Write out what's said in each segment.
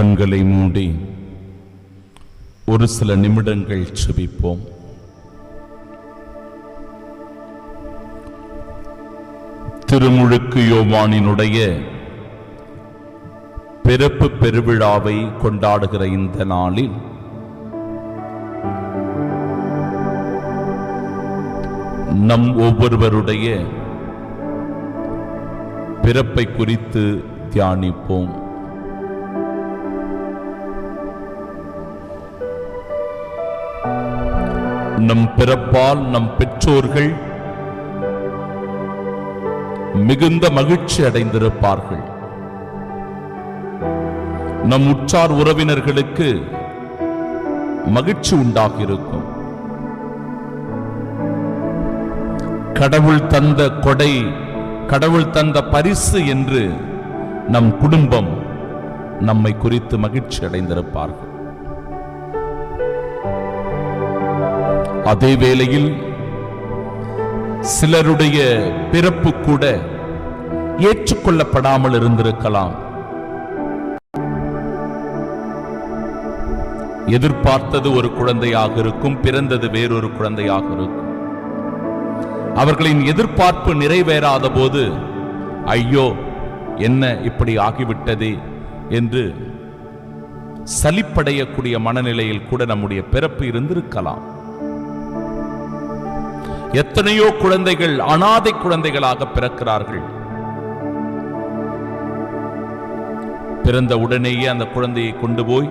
கண்களை மூடி ஒரு சில நிமிடங்கள் செபிப்போம். திருமுழுக்கு யோவானினுடைய பிறப்பு பெருவிழாவை கொண்டாடுகிற இந்த நாளில் நம் ஒவ்வொருவருடைய பிறப்பை குறித்து தியானிப்போம். நம் பிறப்பால் நம் பெற்றோர்கள் மிகுந்த மகிழ்ச்சி அடைந்திருப்பார்கள். நம் உற்றார் உறவினர்களுக்கு மகிழ்ச்சி உண்டாகியிருக்கும். கடவுள் தந்த கொடை கடவுள் தந்த பரிசு என்று நம் குடும்பம் நம்மை குறித்து மகிழ்ச்சி அடைந்திருப்பார்கள். அதே வேளையில் சிலருடைய பிறப்பு கூட ஏற்றுக்கொள்ளப்படாமல் இருந்திருக்கலாம். எதிர்பார்த்தது ஒரு குழந்தையாக இருக்கும் பிறந்தது வேறொரு குழந்தையாக இருக்கும். அவர்களின் எதிர்பார்ப்பு நிறைவேறாத போது ஐயோ என்ன இப்படி ஆகிவிட்டது? என்று சலிப்படையக்கூடிய மனநிலையில் கூட நம்முடைய பிறப்பு இருந்திருக்கலாம். எத்தனையோ குழந்தைகள் அனாதை குழந்தைகளாக பிறக்கிறார்கள். பிறந்த உடனேயே அந்த குழந்தையை கொண்டு போய்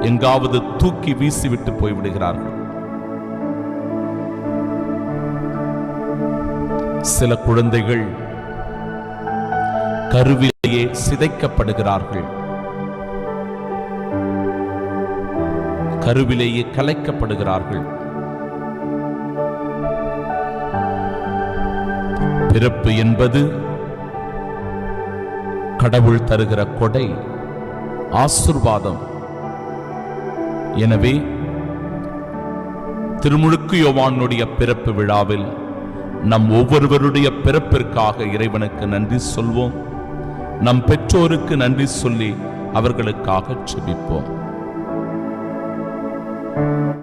எங்காவது தூக்கி வீசிவிட்டு போய்விடுகிறார்கள் சில குழந்தைகள் கருவிலேயே சிதைக்கப்படுகிறார்கள். கருவிலேயே கலைக்கப்படுகிறார்கள். பிறப்பு என்பது கடவுள் தருகிற கொடை ஆசிர்வாதம். எனவே திருமுழுக்கு யோவானுடைய பிறப்பு விழாவில் நம் ஒவ்வொருவருடைய பிறப்பிற்காக இறைவனுக்கு நன்றி சொல்வோம். நம் பெற்றோருக்கு நன்றி சொல்லி அவர்களுக்காக செபிப்போம்